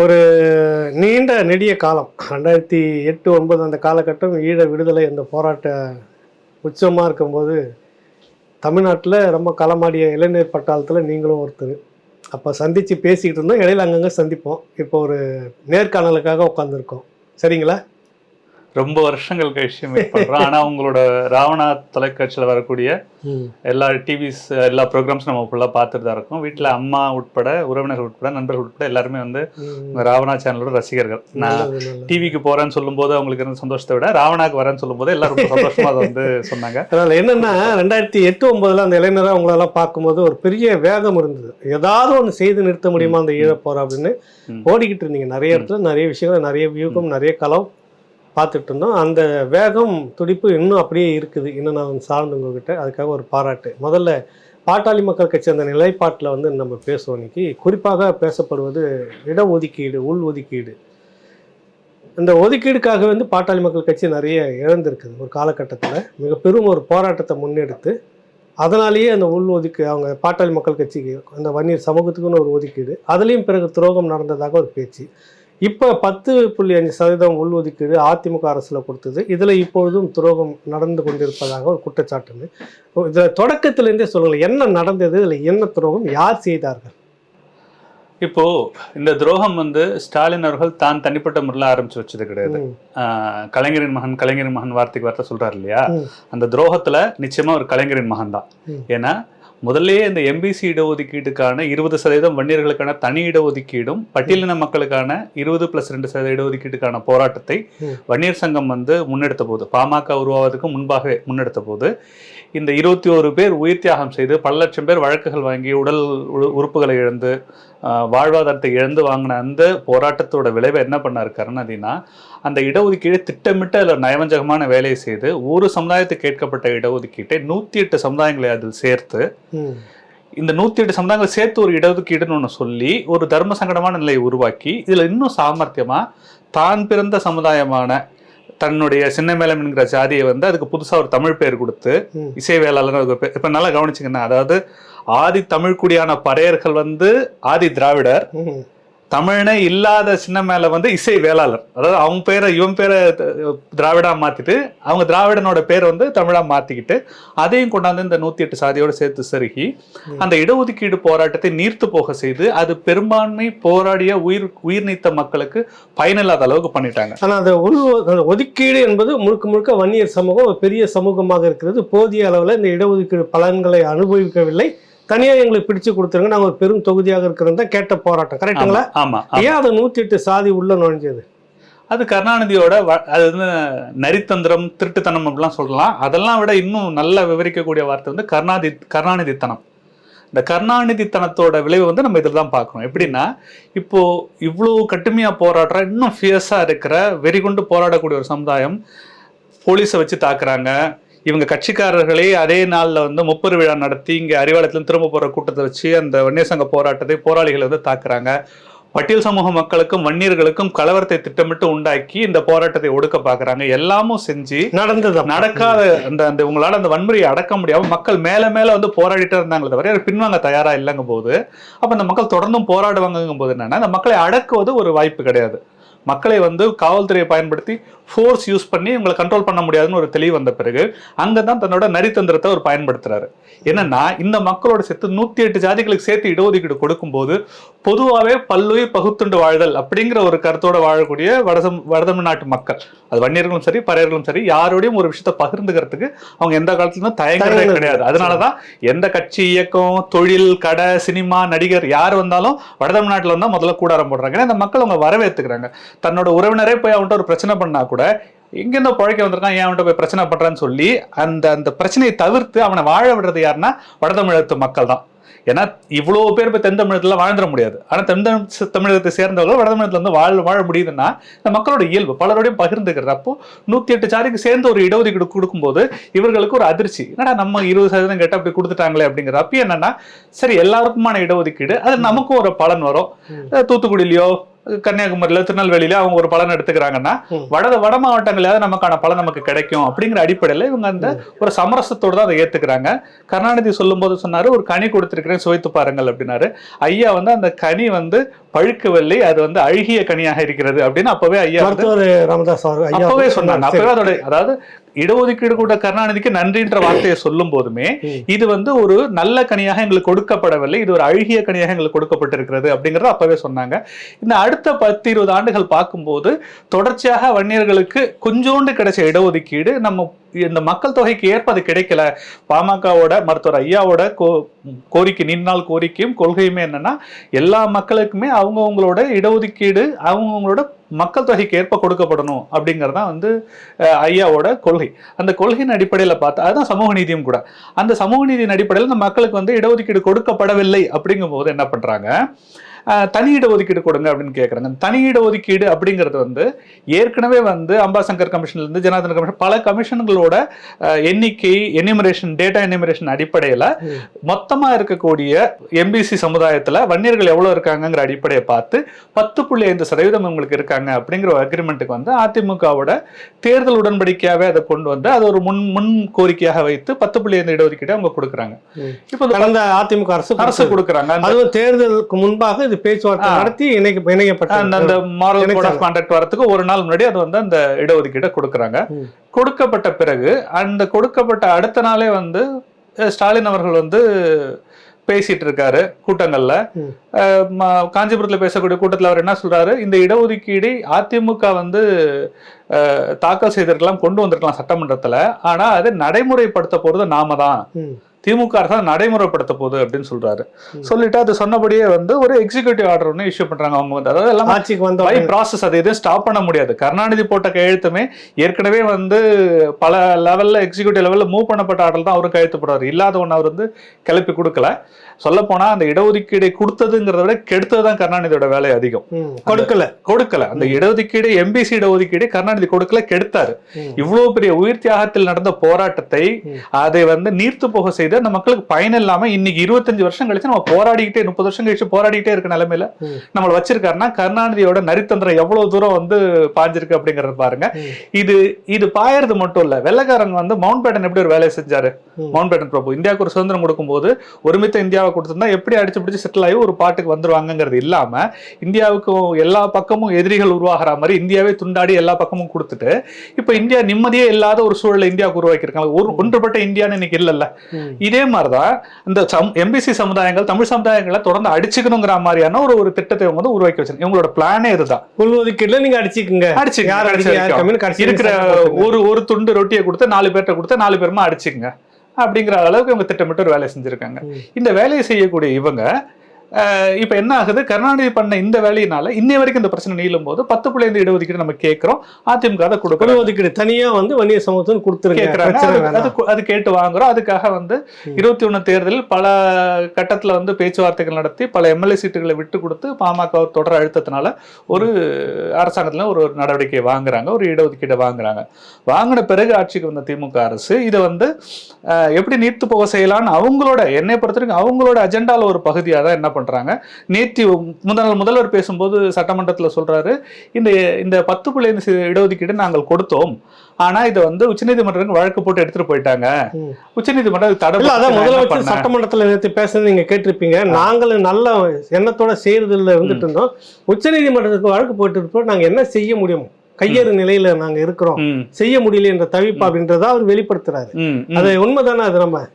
ஒரு நீண்ட நெடிய காலம் ரெண்டாயிரத்தி எட்டு ஒன்பது அந்த காலகட்டம் ஈழ விடுதலை அந்த போராட்ட உச்சமாக இருக்கும்போது தமிழ்நாட்டில் ரொம்ப களமாடிய இளைஞர் பட்டாளத்தில் நீங்களும் ஒருத்தர். அப்போ சந்தித்து பேசிக்கிட்டு இருந்தோம் இடையில அங்கங்கே சந்திப்போம். இப்போ ஒரு நேர்காணலுக்காக உட்காந்துருக்கோம் சரிங்களா? ரொம்ப வருஷங்கள் கழிச்சு மீட் பண்றோம். ஆனா உங்களோட ராவணா தொலைக்காட்சியில வரக்கூடிய எல்லா டிவிஸ் எல்லா ப்ரோக்ராம்ஸ் நம்ம ஃபுல்லா பார்த்துட்டு தான் இருக்கோம். வீட்ல அம்மா உட்பட உறவினர்கள் உட்பட நண்பர்கள் உட்பட எல்லாருமே வந்து உங்க ராவணா சேனலோட ரசிகர்கள். நான். டிவிக்கு போறேன்னு சொல்லும்போது அவங்களுக்கு இருந்த சந்தோஷத்தை விட ராவணாக்கு வரேன்னு சொல்லும்போது எல்லாரும் ரொம்ப சந்தோஷமா அதை வந்து சொன்னாங்க. அதனால் என்னென்னா ரெண்டாயிரத்தி எட்டு ஒன்பதுல அந்த இளைஞராக அவங்களெல்லாம் பார்க்கும்போது ஒரு பெரிய வேகம் இருந்தது. ஏதாவது ஒன்று செய்து நிறுத்த முடியுமா அந்த ஈழப்போர் அப்படின்னு. ஓடிக்கிட்டு இருந்தீங்க. நிறைய இடத்துல நிறைய விஷயங்கள் நிறைய வியூகம் நிறைய களம். பார்த்துட்டு இருந்தோம் அந்த வேகம் துடிப்பு இன்னும் அப்படியே இருக்குது. இன்னும் நான் சார்ந்து உங்ககிட்ட அதுக்காக ஒரு பாராட்டு. முதல்ல பாட்டாளி மக்கள் கட்சி அந்த நிலைப்பாட்டில் வந்து நம்ம பேசுவோம் இன்னைக்கு. குறிப்பாக பேசப்படுவது இடஒதுக்கீடு உள் ஒதுக்கீடு இந்த ஒதுக்கீடுக்காக வந்து பாட்டாளி மக்கள் கட்சி நிறைய இழந்திருக்குது. ஒரு காலகட்டத்தில் மிக பெரும் ஒரு போராட்டத்தை முன்னெடுத்து அதனாலேயே அந்த உள் ஒதுக்கு அவங்க பாட்டாளி மக்கள் கட்சிக்கு அந்த வன்னியர் சமூகத்துக்குன்னு ஒரு ஒதுக்கீடு அதுலேயும் பிறகு துரோகம் நடந்ததாக ஒரு பேச்சு. இப்போ பத்து புள்ளி அஞ்சு சதவீதம் உள் ஒதுக்கீடு அதிமுக அரசில் கொடுத்தது. இதில் இப்பொழுதும் துரோகம் நடந்து கொண்டிருப்பதாக ஒரு குற்றச்சாட்டுன்னு. இதில் தொடக்கத்திலேருந்தே சொல்லுங்கள் என்ன நடந்தது இதில் என்ன துரோகம் யார் செய்தார்கள்? இப்போ இந்த துரோகம் வந்து ஸ்டாலின் அவர்கள் தான் தனிப்பட்ட முறையில் ஆரம்பிச்சு வச்சது கிடையாது. கலைஞரின் மகன் கலைஞரின் மகன் வார்த்தைக்கு வார்த்தை சொல்றாரு இல்லையா. அந்த துரோகத்துல நிச்சயமா ஒரு கலைஞரின் மகன் தான். ஏன்னா முதல்லயே இந்த எம்பிசி இடஒதுக்கீட்டுக்கான இருபது சதவீதம் வன்னியர்களுக்கான தனி இடஒதுக்கீடும் பட்டியலின மக்களுக்கான இருபது பிளஸ் ரெண்டு சதவீத இடஒதுக்கீட்டுக்கான போராட்டத்தை. வன்னியர் சங்கம் வந்து முன்னெடுத்த போது பாமக உருவாவதற்கு முன்பாகவே முன்னெடுத்த போது இந்த இருபத்தி ஒரு பேர் உயிர் தியாகம் செய்து பல லட்சம் பேர் வழக்குகள் வாங்கி உடல் உறு- உறுப்புகளை இழந்து வாழ்வாதாரத்தை இழந்து வாங்கின அந்த போராட்டத்தோட விளைவை என்ன பண்ணாரு கருணாநிதினா அந்த இடஒதுக்கீடு திட்டமிட்டு அதில் நயவஞ்சகமான வேலையை செய்து ஒரு சமுதாயத்துக்கு கேட்கப்பட்ட இடஒதுக்கீட்டை நூற்றி எட்டு சமுதாயங்களை அதில் சேர்த்து இந்த நூற்றி எட்டு சமுதாயங்களை சேர்த்து ஒரு இடஒதுக்கீடுன்னு ஒன்று சொல்லி ஒரு தர்ம சங்கடமான நிலையை உருவாக்கி இதில் இன்னும் சாமர்த்தியமா தான் பிறந்த சமுதாயமான தன்னுடைய சின்ன மேலம் என்கிற ஜாதியை வந்து அதுக்கு புதுசா ஒரு தமிழ் பேர் கொடுத்து. இசை வேளாளர் அதுக்கு இப்ப நல்லா கவனிச்சுங்கன்னா அதாவது ஆதி தமிழ்குடியான பறையர்கள் வந்து ஆதி திராவிடர். தமிழனே இல்லாத சின்ன மேல வந்து இசை வேளாளர். அதாவது அவங்க பேரை இவன் பேரை திராவிடா மாத்திட்டு அவங்க திராவிடனோட பேரை வந்து தமிழா மாத்திக்கிட்டு அதையும் கொண்டாந்து இந்த நூத்தி எட்டு சாதியோட சேர்த்து செருகி அந்த இடஒதுக்கீடு போராட்டத்தை நீர்த்து போக செய்து அது பெரும்பான்மை போராடிய உயிர் உயிர் நீத்த மக்களுக்கு பயனில்லாத அளவுக்கு பண்ணிட்டாங்க. ஆனால் அந்த உள் ஒதுக்கீடு என்பது முழுக்க முழுக்க வன்னியர் சமூகம் பெரிய சமூகமாக இருக்கிறது. போதிய அளவில் இந்த இடஒதுக்கீடு பலன்களை அனுபவிக்கவில்லை. தனியாக எங்களுக்கு பிடிச்சு கொடுத்துருங்க. நாங்கள் ஒரு பெரும் தொகுதியாக இருக்கிறது தான் கேட்ட போராட்டம். கரெக்டுங்களா ஆமா ஆமா. ஏன் அது நூற்றி எட்டு சாதி உள்ள நுழைஞ்சது? அது கருணாநிதியோட வ- அது வந்து நரித்தந்திரம் திருட்டுத்தனம் அப்படிலாம் சொல்லலாம். அதெல்லாம் விட இன்னும் நல்லா விவரிக்கக்கூடிய வார்த்தை வந்து கருணாதி கருணாநிதித்தனம். இந்த கருணாநிதித்தனத்தோட விளைவு வந்து நம்ம இதில் தான் பார்க்கணும். எப்படின்னா இப்போ இவ்வளோ கட்டுமையா போராடுற இன்னும் ஃபியர்ஸா இருக்கிற வெறிகொண்டு போராடக்கூடிய ஒரு சமுதாயம் போலீஸை வச்சு தாக்குறாங்க. இவங்க கட்சிக்காரர்களே அதே நாள்ல வந்து முப்பெரு விழா நடத்தி இங்க அறிவாலயத்துல திரும்ப போற கூட்டத்தை வச்சு அந்த வன்னியர் சங்க போராட்டத்தை போராளிகளை வந்து தாக்குறாங்க. பட்டியல் சமூக மக்களுக்கும் வன்னியர்களுக்கும் கலவரத்தை திட்டமிட்டு உண்டாக்கி இந்த போராட்டத்தை ஒடுக்க பாக்குறாங்க. எல்லாமும் செஞ்சு நடந்தது. நடக்காத அந்த அந்த உங்களால அந்த வன்முறையை அடக்க முடியாம மக்கள் மேல மேல வந்து போராடிட்டே இருந்தாங்களே தவிர பின்வாங்க தயாரா இல்லைங்கும் போது அப்ப அந்த மக்கள் தொடர்ந்தும் போராடுவாங்கங்கும் போது என்னன்னா அந்த மக்களை அடக்குவது ஒரு வாய்ப்பு கிடையாது. மக்களை வந்து காவல்துறையை பயன்படுத்தி ஃபோர்ஸ் யூஸ் பண்ணி உங்களை கண்ட்ரோல் பண்ண முடியாதுன்னு ஒரு தெளிவு வந்த பிறகு அங்கதான் தன்னோட நரித்தந்திரத்தை அவர் பயன்படுத்துறாரு. என்னன்னா இந்த மக்களோட சேர்த்து நூத்தி எட்டு ஜாதிகளுக்கு சேர்த்து இடஒதுக்கீடு கொடுக்கும்போது பொதுவாகவே பல்லுயிர் பகுத்துண்டு வாழ்தல் அப்படிங்கிற ஒரு கருத்தோட வாழக்கூடிய வடதம் வடதமிழ்நாட்டு மக்கள். அது வன்னியர்களும் சரி பறையர்களும் சரி யாரோடையும் ஒரு விஷயத்தை பகிர்ந்துக்கிறதுக்கு அவங்க எந்த காலத்துலயும் தயங்குறதே கிடையாது. அதனாலதான் எந்த கட்சி இயக்கம் தொழில் கடை சினிமா நடிகர் யார் வந்தாலும் வடதமிழ்நாட்டுல வந்தா முதல்ல கூடாரம் போடுறாங்க. ஏன்னா இந்த மக்கள் அவங்க வரவேற்றுக்கிறாங்க தன்னோட உறவினரே போய் அவன்கிட்ட ஒரு பிரச்சனை பண்ணா கூட எங்கேருந்தோ பழைக்க வந்திருக்கான் ஏன் அவன்கிட்ட போய் பிரச்சனை பண்றான்னு சொல்லி அந்த அந்த பிரச்சனையை தவிர்த்து அவனை வாழ விடுறது யாருன்னா வடதமிழகத்து மக்கள் தான். ஏன்னா இவ்வளவு பேர் போய் தென் தமிழகத்துல வாழ்ந்துட முடியாது. ஆனா தென் தமிழ் தமிழகத்தை சேர்ந்தவர்கள் வடதமிழகத்துல வந்து வாழ வாழ முடியுதுன்னா இந்த மக்களோட இயல்பு பலரோடையும் பகிர்ந்துக்கிறது அப்போ நூத்தி எட்டு சாதிக்கு சேர்ந்து ஒரு இடஒதுக்கீடு கொடுக்கும்போது இவர்களுக்கு ஒரு அதிர்ச்சி. என்னடா நம்ம இருபது சதவீதம் கேட்டு அப்படி கொடுத்துட்டாங்களே அப்படிங்கிற அப்ப என்னன்னா சரி எல்லாருக்குமான இடஒதுக்கீடு அது நமக்கும் ஒரு பலன் வரும். தூத்துக்குடியிலயோ கன்னியாகுமரியில திருநெல்வேலியில அவங்க ஒரு பலன் எடுத்துக்கிறாங்கன்னா. வட வட மாவட்டங்களாவது நமக்கான பலன் நமக்கு கிடைக்கும் அப்படிங்கிற அடிப்படையில இவங்க அந்த ஒரு சமரசத்தோட தான் அதை ஏத்துக்கிறாங்க. கருணாநிதி சொல்லும்போது சொன்னாரு ஒரு கனி கொடுத்திருக்கிறேன் சுவைத்து பாருங்கள் அப்படின்னாரு. ஐயா வந்து அந்த கனி வந்து பழுக்கவில்லை அது வந்து அழுகிய கனியாக இருக்கிறது அப்படின்னு அப்பவே ஐயா ராமதாஸ் அப்பவே சொன்னாங்க. அப்பவே அதோட அதாவது இடஒதுக்கீடு கூட கருணாநிதிக்கு நன்றின்ற வார்த்தையை சொல்லும் போதுமே. இது வந்து ஒரு நல்ல கனியாக எங்களுக்கு கொடுக்கப்படவில்லை. இது ஒரு அழுகிய கனியாக எங்களுக்கு கொடுக்கப்பட்டிருக்கிறது அப்படிங்கறத அப்பவே சொன்னாங்க. இந்த அடுத்த பத்து இருபது ஆண்டுகள் பார்க்கும்போது தொடர்ச்சியாக வன்னியர்களுக்கு கொஞ்சோண்டு கிடைச்ச இடஒதுக்கீடு நம்ம இந்த மக்கள் தொகைக்கு ஏற்ப அது கிடைக்கல. பாமகவோட மருத்துவர் ஐயாவோட கோ கோரிக்கை நீண்ட நாள் கோரிக்கையும் கொள்கையுமே என்னன்னா எல்லா மக்களுக்குமே அவங்கவங்களோட இடஒதுக்கீடு அவங்கவங்களோட மக்கள் தொகைக்கு ஏற்ப கொடுக்கப்படணும் அப்படிங்கிறது தான் வந்து ஐயாவோட கொள்கை. அந்த கொள்கையின் அடிப்படையில் பார்த்தா அதுதான் சமூக நீதியும் கூட. அந்த சமூக நீதியின் அடிப்படையில் இந்த மக்களுக்கு வந்து இடஒதுக்கீடு கொடுக்கப்படவில்லை அப்படிங்கும்போது என்ன பண்றாங்க? தனி இடஒதுக்கீடு கொடுங்க அப்படின்னு கேட்குறாங்க தனி இடஒதுக்கீடு அப்படிங்கிறது வந்து ஏற்கனவே வந்து அம்பாசங்கர் கமிஷன்ல இருந்து ஜனார்தன கமிஷன் பல கமிஷன்களோட எண்ணிக்கை எனிமரேஷன் டேட்டா எனிமரேஷன் அடிப்படையில் ம். மொத்தமா இருக்கக்கூடிய எம்பிசி சமுதாயத்துல வன்னியர்கள் எவ்வளவு இருக்காங்கங்கிற அடிப்படையை பார்த்து பத்து புள்ளி ஐந்து சதவீதம் உங்களுக்கு இருக்காங்க அப்படிங்கிற ஒரு அக்ரிமெண்ட்டுக்கு வந்து அதிமுகவோட தேர்தல் உடன்படிக்கையாவே அதை கொண்டு வந்து அது ஒரு முன் முன் கோரிக்கையாக வைத்து பத்து புள்ளி ஐந்து இடஒதுக்கீடு அவங்க கொடுக்குறாங்க. இப்போ கடந்த அதிமுக அரசு அரசு. கொடுக்குறாங்க அதுவும் தேர்தலுக்கு முன்பாக இது பேச்சுவார்த்தை. நடத்தி இணைக்க இணைக்கப்பட்ட அந்த மாரல் கோட். ஆஃப் கான்டாக்ட் வரதுக்கு ஒரு நாள் முன்னாடி அது வந்து அந்த இடஒதுக்கீடை கொடுக்குறாங்க. கொடுக்கப்பட்ட பிறகு அந்த கொடுக்கப்பட்ட அடுத்த நாளே வந்து ஸ்டாலின் அவர்கள் வந்து பேசிட்டு இருக்காரு கூட்டங்கள்ல காஞ்சிபுரத்துல பேசக்கூடிய கூட்டத்துல அவர் என்ன சொல்றாரு இந்த இடஒதுக்கீடு அதிமுக வந்து தாக்கல் செய்திருக்கலாம் கொண்டு வந்திருக்கலாம் சட்டமன்றத்துல ஆனா அது நடைமுறைப்படுத்த போறது நாம தான். திமுக அரசு தான் நடைமுறைப்படுத்த போகுது அப்படின்னு சொல்றாரு. சொல்லிட்டு அது சொன்னபடியே வந்து ஒரு எக்ஸிகியூட்டிவ் ஆர்டர் ஒன்று இஷ்யூ பண்றாங்க அவங்க வந்து. அதாவது எல்லாம் ஆட்சிக்கு வந்த பை ப்ராசஸ் அது எதுவும் ஸ்டாப் பண்ண முடியாது. கருணாநிதி போட்ட கையெழுத்துமே ஏற்கனவே வந்து பல லெவல்ல எக்ஸிக்யூட்டிவ் லெவல்ல மூவ் பண்ணப்பட்ட ஆர்டர் தான் அவரும் கையெழுத்து போடுறாரு இல்லாத ஒன்று அவர் வந்து கிளப்பி கொடுக்கல. சொல்ல போனா அந்த இடஒதுக்கீடை கொடுத்ததுங்கிறத விட கெடுத்தது தான் கருணாநிதியோட வேலை அதிகம். கொடுக்கல கொடுக்கல அந்த இடஒதுக்கீடு எம்பிசி இடஒதுக்கீடு கருணாநிதி கொடுக்கல கெடுத்தாரு. இவ்வளவு பெரிய உயிர் தியாகத்தில் நடந்த போராட்டத்தை. அதை வந்து நீர்த்து போக செய்து அந்த மக்களுக்கு பயன் இல்லாம இன்னைக்கு இருபத்தஞ்சு வருஷம் கழிச்சு நம்ம போராடிக்கிட்டே முப்பது வருஷம் கழிச்சு போராடிக்கிட்டே இருக்க நிலைமையில. நம்மள வச்சிருக்காருன்னா கருணாநிதியோட நரித்தந்திரம் எவ்வளவு தூரம் வந்து பாஞ்சிருக்கு அப்படிங்கறத பாருங்க. இது இது பாயறது மட்டும் இல்ல வெள்ளக்காரங்க வந்து மவுண்ட் பேட்டன் எப்படி ஒரு வேலையை செஞ்சாரு. மவுண்ட் பேட்டன் பிரபு இந்தியாவுக்கு ஒரு சுதந்திரம் கொடுக்கும்போது ஒருமித்த இந்தியாவை கொடுத்திருந்தா எப்படி அடிச்சு பிடிச்சு செட்டில் ஆகி ஒரு பாட்டுக்கு வந்துருவாங்கங்கிறது இல்லாம இந்தியாவுக்கும் எல்லா பக்கமும் எதிரிகள் உருவாகிற மாதிரி இந்தியாவே துண்டாடி எல்லா பக்கமும் கொடுத்துட்டு இப்ப இந்தியா நிம்மதியே இல்லாத ஒரு சூழலை இந்தியாவுக்கு உருவாக்கியிருக்காங்க. ஒரு ஒன்றுபட்ட இந்தியான்னு இன்னைக்கு இல்லல்ல. இதே மாதிரிதான் இந்த எம்பிசி சமுதாயங்கள் தமிழ் சமுதாயங்களை தொடர்ந்து அடிச்சுக்கணுங்கிற மாதிரியான ஒரு ஒரு திட்டத்தை இவங்க வந்து உருவாக்கி வச்சிருக்காங்க. இவங்களோட பிளானே இதுதான். உள்ஒதுக்கீடுல நீங்க அடிச்சுக்குங்க. கடைசி இருக்கிற. ஒரு ஒரு துண்டு ரொட்டியை கொடுத்து நாலு பேர்ட்ட கொடுத்து நாலு பேருமா அடிச்சுக்கங்க. அப்படிங்கிற அளவுக்கு இவங்க திட்டமிட்டு ஒரு வேலையை செஞ்சிருக்காங்க. இந்த வேலையை செய்யக்கூடிய இவங்க இப்ப என்ன ஆகுது? கருணாநிதி பண்ண இந்த வேலையினால இன்னை வரைக்கும் இந்த பிரச்சனை நீளும் போது பத்து புள்ளைந்து இடஒதுக்கீடு நம்ம கேட்கிறோம். அதிமுக அதை கொடுக்கணும் உள்ஒதுக்கீடு தனியா வந்து கொடுத்துருங்க. கேட்கறாங்க. பிரச்சனை அது- கேட்டு வாங்குறோம். அதுக்காக வந்து. இருபத்தி ஒண்ணு தேர்தலில் பல கட்டத்துல வந்து பேச்சுவார்த்தைகள் நடத்தி பல எம்எல்ஏ சீட்டுகளை விட்டு கொடுத்து பாமக தொடர் அழுத்தத்தினால ஒரு அரசாங்கத்துல ஒரு ஒரு நடவடிக்கை வாங்குறாங்க. ஒரு இடஒதுக்கீடை வாங்குறாங்க. வாங்கின பிறகு ஆட்சிக்கு வந்த திமுக அரசு இதை வந்து எப்படி நீர்த்து போக செய்யலாம்னு அவங்களோட என்னை பொறுத்த வரைக்கும் அவங்களோட அஜெண்டால ஒரு பகுதியாக தான் என்ன பண்றாங்க. நேத்தி முதல் முதல்வர் பேசும்போது சட்டமன்றத்துல சொல்றாரு இந்த இந்த பத்து புள்ளி ஐந்து சி- இடஒதுக்கீடு நாங்கள் கொடுத்தோம். ஆனா இதை வந்து உச்சநீதிமன்றத்துக்கு வழக்கு போட்டு எடுத்துட்டு போயிட்டாங்க. உச்சநீதிமன்றம் இது தடை இல்ல அதான் பண்ணேன்? சட்டமன்றத்துல நேற்று பேசுறது நீங்க கேட்டிருப்பீங்க. நாங்களும் நல்ல எண்ணத்தோட செய்யறதுல இருந்துட்டு இருந்தோம். உச்சநீதிமன்றத்துக்கு வழக்கு போட்டு இருப்போம். நாங்க என்ன செய்ய முடியும்? கையேறு நிலையில நாங்க இருக்கிறோம். செய்ய முடியல என்ற தவிப்பு அப்படின்றத அவர் வெளிப்படுத்துறாரு. அது உண்மைதானே? அது நம்ம